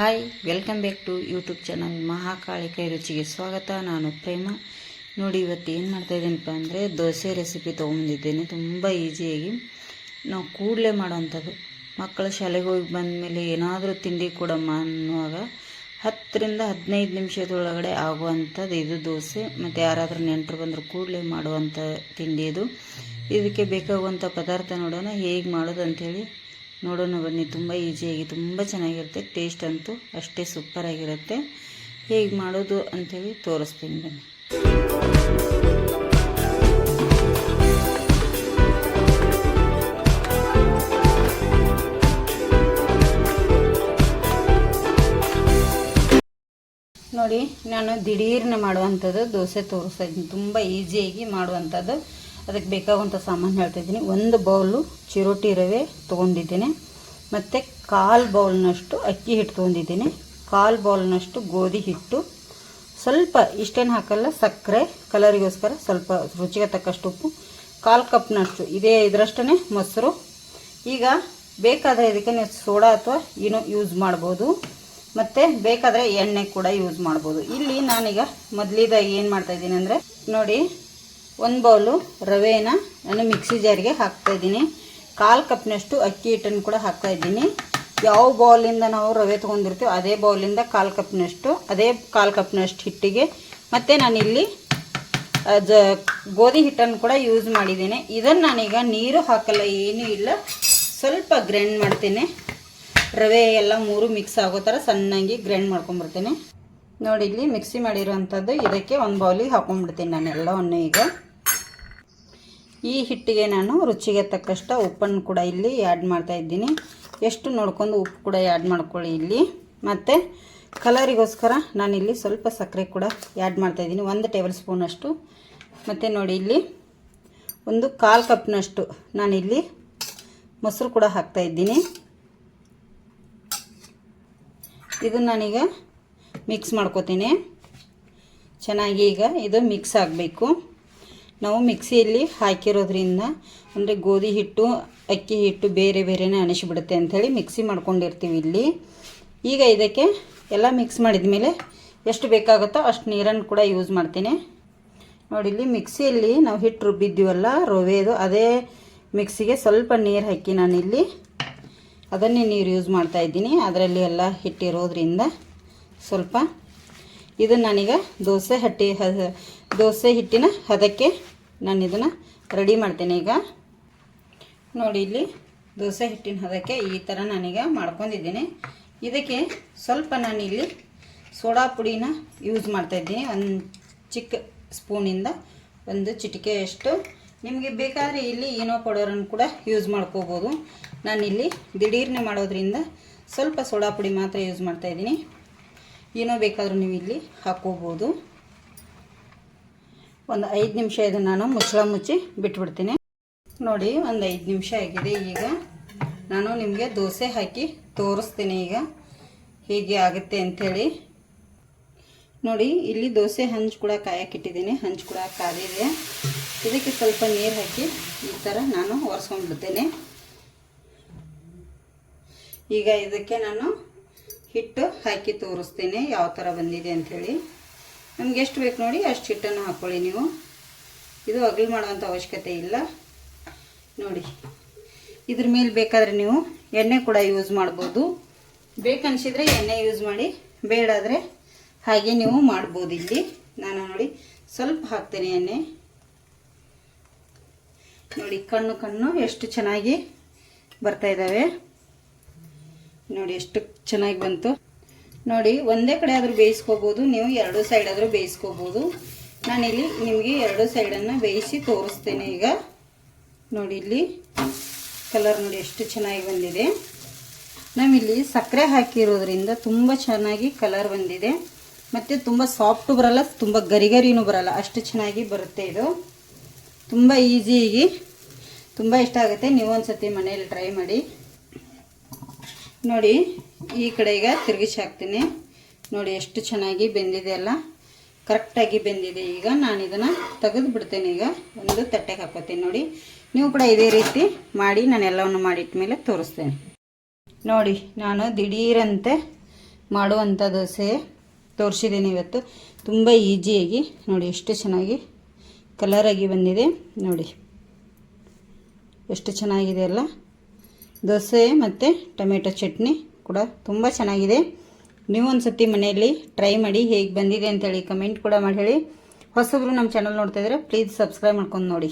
Hi, welcome back to YouTube channel ಮಹಾಕಾಳಿಕೈ ರುಚಿಗೆ ಸ್ವಾಗತ. ನಾನು ಪ್ರೇಮ. ನೋಡಿ, ಇವತ್ತು ಏನು ಮಾಡ್ತಾಯಿದ್ದೀನಪ್ಪ ಅಂದರೆ ದೋಸೆ ರೆಸಿಪಿ ತೊಗೊಂಡಿದ್ದೇನೆ ತುಂಬ ಈಸಿಯಾಗಿ ನಾವು ಕೂಡಲೇ ಮಾಡೋವಂಥದ್ದು ಮಕ್ಕಳು ಶಾಲೆಗೆ ಹೋಗಿ ಬಂದಮೇಲೆ ಏನಾದರೂ ತಿಂಡಿ ಕೊಡಮ್ಮ ಅನ್ನುವಾಗ ಹತ್ತರಿಂದ ಹದಿನೈದು ನಿಮಿಷದೊಳಗಡೆ ಆಗುವಂಥದ್ದು ಇದು ದೋಸೆ. ಮತ್ತು ಯಾರಾದರೂ ನೆಂಟರು ಬಂದರೂ ಕೂಡಲೇ ಮಾಡುವಂಥ ತಿಂಡಿ ಇದು. ಇದಕ್ಕೆ ಬೇಕಾಗುವಂಥ ಪದಾರ್ಥ ನೋಡೋಣ, ಹೇಗೆ ಮಾಡೋದು ಅಂಥೇಳಿ ನೋಡೋಣ ಬನ್ನಿ, ತುಂಬ ಈಸಿಯಾಗಿ ತುಂಬ ಚೆನ್ನಾಗಿರುತ್ತೆ ಟೇಸ್ಟ್ ಅಂತೂ ಅಷ್ಟೇ ಸೂಪರಾಗಿರುತ್ತೆ ಹೇಗೆ ಮಾಡೋದು ಅಂಥೇಳಿ ತೋರಿಸ್ತೀನಿ ಬನ್ನಿ. ನೋಡಿ, ನಾನು ದಿಢೀರ್ನ ಮಾಡುವಂಥದ್ದು ದೋಸೆ ತೋರಿಸ್ತಾ ಇದ್ದೀನಿ. ತುಂಬ ಈಸಿಯಾಗಿ ಮಾಡುವಂಥದ್ದು. ಅದಕ್ಕೆ ಬೇಕಾಗುವಂಥ ಸಾಮಾನು ಹೇಳ್ತಾ ಇದ್ದೀನಿ. ಒಂದು ಬೌಲು ಚಿರೋಟಿ ರವೆ ತೊಗೊಂಡಿದ್ದೇನೆ. ಮತ್ತು ಕಾಲು ಬೌಲ್ನಷ್ಟು ಅಕ್ಕಿ ಹಿಟ್ಟು ತೊಗೊಂಡಿದ್ದೀನಿ. ಕಾಲು ಬೌಲ್ನಷ್ಟು ಗೋಧಿ ಹಿಟ್ಟು. ಸ್ವಲ್ಪ ಇಷ್ಟೇನು ಹಾಕಲ್ಲ, ಸಕ್ಕರೆ, ಕಲರಿಗೋಸ್ಕರ ಸ್ವಲ್ಪ ರುಚಿಗೆ ತಕ್ಕಷ್ಟು ಉಪ್ಪು. ಕಾಲು ಕಪ್ನಷ್ಟು, ಇದೇ ಇದರಷ್ಟೇ ಮೊಸರು. ಈಗ ಬೇಕಾದರೆ ಇದಕ್ಕೆ ನೀವು ಸೋಡಾ ಅಥವಾ ಏನೋ ಯೂಸ್ ಮಾಡ್ಬೋದು. ಮತ್ತು ಬೇಕಾದರೆ ಎಣ್ಣೆ ಕೂಡ ಯೂಸ್ ಮಾಡ್ಬೋದು. ಇಲ್ಲಿ ನಾನೀಗ ಮೊದಲಿದಾಗಿ ಏನು ಮಾಡ್ತಾಯಿದ್ದೀನಿ ಅಂದರೆ ನೋಡಿ ಒಂದು ಬೌಲು ರವೆನ ನಾನು ಮಿಕ್ಸಿ ಜಾರಿಗೆ ಹಾಕ್ತಾಯಿದ್ದೀನಿ ಕಾಲು ಕಪ್ನಷ್ಟು ಅಕ್ಕಿ ಹಿಟ್ಟನ್ನು ಕೂಡ ಹಾಕ್ತಾಯಿದ್ದೀನಿ ಯಾವ ಬೌಲಿಂದ ನಾವು ರವೆ ತೊಗೊಂಡಿರ್ತೀವಿ ಅದೇ ಬೌಲಿಂದ ಕಾಲು ಕಪ್ನಷ್ಟು, ಅದೇ ಕಾಲು ಕಪ್ನಷ್ಟು ಹಿಟ್ಟಿಗೆ. ಮತ್ತು ನಾನಿಲ್ಲಿ ಜ, ಗೋಧಿ ಹಿಟ್ಟನ್ನು ಕೂಡ ಯೂಸ್ ಮಾಡಿದ್ದೀನಿ. ಇದನ್ನು ನಾನೀಗ ನೀರು ಹಾಕಲ್ಲ, ಏನೂ ಇಲ್ಲ. ಸ್ವಲ್ಪ ಗ್ರೈಂಡ್ ಮಾಡ್ತೀನಿ. ರವೆ ಎಲ್ಲ ಮೂರು ಮಿಕ್ಸ್ ಆಗೋ ಥರ ಸಣ್ಣಗೆ ಗ್ರೈಂಡ್ ಮಾಡ್ಕೊಂಡ್ಬಿಡ್ತೀನಿ. ನೋಡಿ, ಇಲ್ಲಿ ಮಿಕ್ಸಿ ಮಾಡಿರೋವಂಥದ್ದು ಇದಕ್ಕೆ ಒಂದು ಬೌಲಿಗೆ ಹಾಕೊಂಡ್ಬಿಡ್ತೀನಿ ನಾನು ಎಲ್ಲವನ್ನು ಈಗ. ಈ ಹಿಟ್ಟಿಗೆ ನಾನು ರುಚಿಗೆ ತಕ್ಕಷ್ಟು ಉಪ್ಪನ್ನು ಕೂಡ ಇಲ್ಲಿ ಆ್ಯಡ್ ಮಾಡ್ತಾ ಇದ್ದೀನಿ. ಎಷ್ಟು ನೋಡ್ಕೊಂಡು ಉಪ್ಪು ಕೂಡ ಆ್ಯಡ್ ಮಾಡ್ಕೊಳ್ಳಿ ಇಲ್ಲಿ. ಮತ್ತು ಕಲರಿಗೋಸ್ಕರ ನಾನಿಲ್ಲಿ ಸ್ವಲ್ಪ ಸಕ್ಕರೆ ಕೂಡ ಆ್ಯಡ್ ಮಾಡ್ತಾಯಿದ್ದೀನಿ ಒಂದು ಟೇಬಲ್ ಸ್ಪೂನಷ್ಟು ಮತ್ತು ನೋಡಿ ಇಲ್ಲಿ ಒಂದು ಕಾಲು ಕಪ್ನಷ್ಟು ನಾನಿಲ್ಲಿ ಮೊಸರು ಕೂಡ ಹಾಕ್ತಾಯಿದ್ದೀನಿ ಇದು ನಾನೀಗ ಮಿಕ್ಸ್ ಮಾಡ್ಕೋತೀನಿ. ಚೆನ್ನಾಗಿ ಈಗ ಇದು ಮಿಕ್ಸ್ ಆಗಬೇಕು. ನಾವು ಮಿಕ್ಸಿಯಲ್ಲಿ ಹಾಕಿರೋದ್ರಿಂದ ಅಂದರೆ ಗೋಧಿ ಹಿಟ್ಟು, ಅಕ್ಕಿ ಹಿಟ್ಟು ಬೇರೆ ಬೇರೆನೇ ಅಣಿಸಿಬಿಡುತ್ತೆ ಅಂಥೇಳಿ ಮಿಕ್ಸಿ ಮಾಡ್ಕೊಂಡಿರ್ತೀವಿ ಇಲ್ಲಿ. ಈಗ ಇದಕ್ಕೆ ಎಲ್ಲ ಮಿಕ್ಸ್ ಮಾಡಿದ ಮೇಲೆ ಎಷ್ಟು ಬೇಕಾಗುತ್ತೋ ಅಷ್ಟು ನೀರನ್ನು ಕೂಡ ಯೂಸ್ ಮಾಡ್ತೀನಿ. ನೋಡಿ, ಇಲ್ಲಿ ಮಿಕ್ಸಿಯಲ್ಲಿ ನಾವು ಹಿಟ್ಟು ರುಬ್ಬಿದ್ದೀವಲ್ಲ, ರವೆದು, ಅದೇ ಮಿಕ್ಸಿಗೆ ಸ್ವಲ್ಪ ನೀರು ಹಾಕಿ ನಾನಿಲ್ಲಿ ಅದನ್ನೇ ನೀರು ಯೂಸ್ ಮಾಡ್ತಾ ಇದ್ದೀನಿ. ಅದರಲ್ಲಿ ಎಲ್ಲ ಹಿಟ್ಟಿರೋದ್ರಿಂದ ಸ್ವಲ್ಪ ಇದು ನಾನೀಗ ದೋಸೆ ಹಟ್ಟಿ ದೋಸೆ ಹಿಟ್ಟಿನ ಹದಕ್ಕೆ ನಾನು ಇದನ್ನು ರೆಡಿ ಮಾಡ್ತೇನೆ ಈಗ. ನೋಡಿ ಇಲ್ಲಿ ದೋಸೆ ಹಿಟ್ಟಿನ ಹದಕ್ಕೆ ಈ ಥರ ನಾನೀಗ ಮಾಡ್ಕೊಂಡಿದ್ದೀನಿ. ಇದಕ್ಕೆ ಸ್ವಲ್ಪ ನಾನಿಲ್ಲಿ ಸೋಡಾ ಪುಡಿನ ಯೂಸ್ ಮಾಡ್ತಾಯಿದ್ದೀನಿ ಒಂದು ಚಿಕ್ಕ ಸ್ಪೂನಿಂದ ಒಂದು ಚಿಟಿಕೆಯಷ್ಟು ನಿಮಗೆ ಬೇಕಾದರೆ ಇಲ್ಲಿ ಏನೋ ಪೌಡರನ್ನು ಕೂಡ ಯೂಸ್ ಮಾಡ್ಕೋಬೋದು. ನಾನಿಲ್ಲಿ ದಿಢೀರ್ನೆ ಮಾಡೋದ್ರಿಂದ ಸ್ವಲ್ಪ ಸೋಡಾ ಪುಡಿ ಮಾತ್ರ ಯೂಸ್ ಮಾಡ್ತಾಯಿದ್ದೀನಿ ಏನೋ ಬೇಕಾದರೂ ನೀವು ಇಲ್ಲಿ ಹಾಕ್ಕೋಬೋದು. ಒಂದು ಐದು ನಿಮಿಷ ಇದನ್ನು ನಾನು ಮುಚ್ಚಳ ಮುಚ್ಚಿ ಬಿಟ್ಬಿಡ್ತೀನಿ. ನೋಡಿ, ಒಂದು ಐದು ನಿಮಿಷ ಆಗಿದೆ ಈಗ. ನಾನು ನಿಮಗೆ ದೋಸೆ ಹಾಕಿ ತೋರಿಸ್ತೀನಿ ಈಗ. ಹೀಗೆ ಆಗುತ್ತೆ ಅಂಥೇಳಿ. ನೋಡಿ, ಇಲ್ಲಿ ದೋಸೆ ಹಂಚು ಕೂಡ ಕಾಯಕ್ಕಿಟ್ಟಿದ್ದೀನಿ ಹಂಚು ಕೂಡ ಕಾದಿದೆ. ಇದಕ್ಕೆ ಸ್ವಲ್ಪ ನೀರು ಹಾಕಿ ಈ ಥರ ನಾನು ಒರೆಸ್ಕೊಂಡ್ಬಿಡ್ತೇನೆ. ಈಗ ಇದಕ್ಕೆ ನಾನು ಹಿಟ್ಟು ಹಾಕಿ ತೋರಿಸ್ತೀನಿ. ಯಾವ ಥರ ಬಂದಿದೆ ಅಂಥೇಳಿ. ನಮ್ಗೆ ಎಷ್ಟು ಬೇಕು ನೋಡಿ ಅಷ್ಟು ಹಿಟ್ಟನ್ನು ಹಾಕ್ಕೊಳ್ಳಿ ನೀವು. ಇದು ಅಗಲು ಮಾಡುವಂಥ ಅವಶ್ಯಕತೆ ಇಲ್ಲ. ನೋಡಿ, ಇದ್ರ ಮೇಲೆ ಬೇಕಾದರೆ ನೀವು ಎಣ್ಣೆ ಕೂಡ ಯೂಸ್ ಮಾಡ್ಬೋದು. ಬೇಕನ್ಸಿದ್ರೆ ಎಣ್ಣೆ ಯೂಸ್ ಮಾಡಿ ಬೇಡಾದರೆ ಹಾಗೆ ನೀವು ಮಾಡ್ಬೋದು ಇಲ್ಲಿ. ನಾನು ನೋಡಿ ಸ್ವಲ್ಪ ಹಾಕ್ತೇನೆ ಎಣ್ಣೆ. ನೋಡಿ, ಕಣ್ಣು ಕಣ್ಣು ಎಷ್ಟು ಚೆನ್ನಾಗಿ ಬರ್ತಾ ಇದ್ದಾವೆ. ನೋಡಿ, ಎಷ್ಟು ಚೆನ್ನಾಗಿ ಬಂತು. ನೋಡಿ, ಒಂದೇ ಕಡೆ ಆದರೂ ಬೇಯಿಸ್ಕೋಬೋದು. ನೀವು ಎರಡು ಸೈಡ್ ಆದರೂ ಬೇಯಿಸ್ಕೋಬೋದು. ನಾನಿಲ್ಲಿ ನಿಮಗೆ ಎರಡು ಸೈಡನ್ನು ಬೇಯಿಸಿ ತೋರಿಸ್ತೇನೆ ಈಗ. ನೋಡಿ ಇಲ್ಲಿ ಕಲರ್ ನೋಡಿ ಎಷ್ಟು ಚೆನ್ನಾಗಿ ಬಂದಿದೆ. ನಾವಿಲ್ಲಿ ಸಕ್ಕರೆ ಹಾಕಿರೋದ್ರಿಂದ ತುಂಬ ಚೆನ್ನಾಗಿ ಕಲರ್ ಬಂದಿದೆ. ಮತ್ತು ತುಂಬ ಸಾಫ್ಟು ಬರಲ್ಲ, ತುಂಬ ಗರಿಗರಿನೂ ಬರಲ್ಲ. ಅಷ್ಟು ಚೆನ್ನಾಗಿ ಬರುತ್ತೆ ಇದು. ತುಂಬ ಈಸಿಯಾಗಿ ತುಂಬ ಇಷ್ಟ ಆಗುತ್ತೆ. ನೀವು ಒಂದು ಸತಿ ಮನೆಯಲ್ಲಿ ಟ್ರೈ ಮಾಡಿ. ನೋಡಿ ಈ ಕಡೆ ಈಗ ತಿರುಗಿಸಿ ಹಾಕ್ತೀನಿ. ನೋಡಿ ಎಷ್ಟು ಚೆನ್ನಾಗಿ ಬೆಂದಿದೆ ಅಲ್ಲ. ಕರೆಕ್ಟಾಗಿ ಬೆಂದಿದೆ ಈಗ. ನಾನು ಇದನ್ನು ತೆಗೆದು ಬಿಡ್ತೇನೆ ಈಗ. ಒಂದು ತಟ್ಟೆಗೆ ಹಾಕೋತೀನಿ ನೋಡಿ. ನೀವು ಕೂಡ ಇದೇ ರೀತಿ ಮಾಡಿ ನಾನು ಎಲ್ಲವನ್ನು ಮಾಡಿಟ್ಟ ಮೇಲೆ ತೋರಿಸ್ತೇನೆ. ನೋಡಿ, ನಾನು ದಿಢೀರಂತೆ ಮಾಡುವಂಥ ದೋಸೆ ತೋರಿಸಿದ್ದೀನಿ ಇವತ್ತು. ತುಂಬ ಈಸಿಯಾಗಿ ನೋಡಿ ಎಷ್ಟು ಚೆನ್ನಾಗಿ ಕಲರಾಗಿ ಬಂದಿದೆ. ನೋಡಿ, ಎಷ್ಟು ಚೆನ್ನಾಗಿದೆ ಅಲ್ಲ. ದೋಸೆ ಮತ್ತು ಟೊಮೆಟೊ ಚಟ್ನಿ. ಕೂಡ ತುಂಬ ಚೆನ್ನಾಗಿದೆ. ನೀವು ಒಂದು ಸತಿ ಮನೆಯಲ್ಲಿ ಟ್ರೈ ಮಾಡಿ ಹೇಗೆ ಬಂದಿದೆ ಅಂತೇಳಿ ಕಮೆಂಟ್ ಕೂಡ ಮಾಡಿ ಹೇಳಿ. ಹೊಸಬ್ರು ನಮ್ಮ ಚಾನಲ್ ನೋಡ್ತಾ ಇದ್ರೆ ಪ್ಲೀಸ್ ಸಬ್ಸ್ಕ್ರೈಬ್ ಮಾಡ್ಕೊಂಡು ನೋಡಿ.